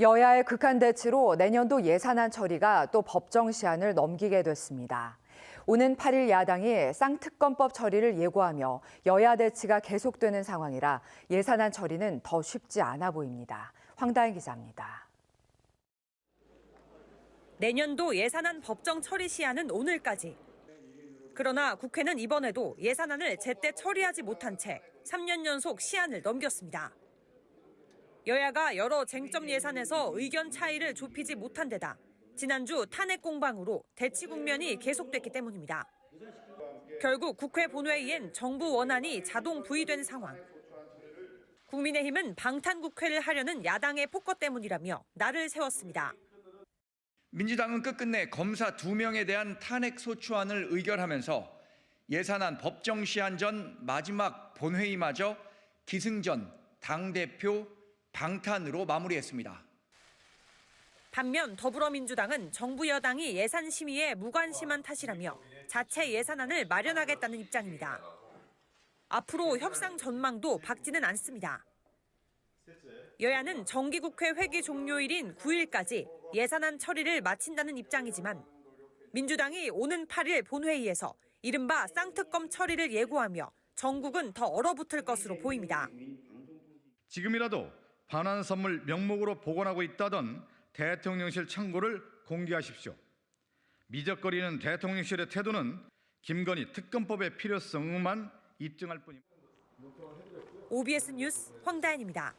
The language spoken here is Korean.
여야의 극한 대치로 내년도 예산안 처리가 또 법정 시한을 넘기게 됐습니다. 오는 8일 야당이 쌍특검법 처리를 예고하며 여야 대치가 계속되는 상황이라 예산안 처리는 더 쉽지 않아 보입니다. 황다혜 기자입니다. 내년도 예산안 법정 처리 시한은 오늘까지. 그러나 국회는 이번에도 예산안을 제때 처리하지 못한 채 3년 연속 시한을 넘겼습니다. 여야가 여러 쟁점 예산에서 의견 차이를 좁히지 못한 데다 지난주 탄핵 공방으로 대치 국면이 계속됐기 때문입니다. 결국 국회 본회의엔 정부 원안이 자동 부의된 상황. 국민의힘은 방탄 국회를 하려는 야당의 폭거 때문이라며 날을 세웠습니다. 민주당은 끝끝내 검사 두 명에 대한 탄핵 소추안을 의결하면서 예산안 법정 시한 전 마지막 본회의마저 기승전 당대표 방탄으로 마무리했습니다. 반면 더불어민주당은 정부 여당이 예산 심의에 무관심한 탓이라며 자체 예산안을 마련하겠다는 입장입니다. 앞으로 협상 전망도 밝지는 않습니다. 여야는 정기국회 회기 종료일인 9일까지 예산안 처리를 마친다는 입장이지만 민주당이 오는 8일 본회의에서 이른바 쌍특검 처리를 예고하며 전국은 더 얼어붙을 것으로 보입니다. 지금이라도 반환 선물 명목으로 복원하고 있다던 대통령실 창고를 공개하십시오. 미적거리는 대통령실의 태도는 김건희 특검법의 필요성만 입증할 뿐입니다. OBS 뉴스 황다현입니다.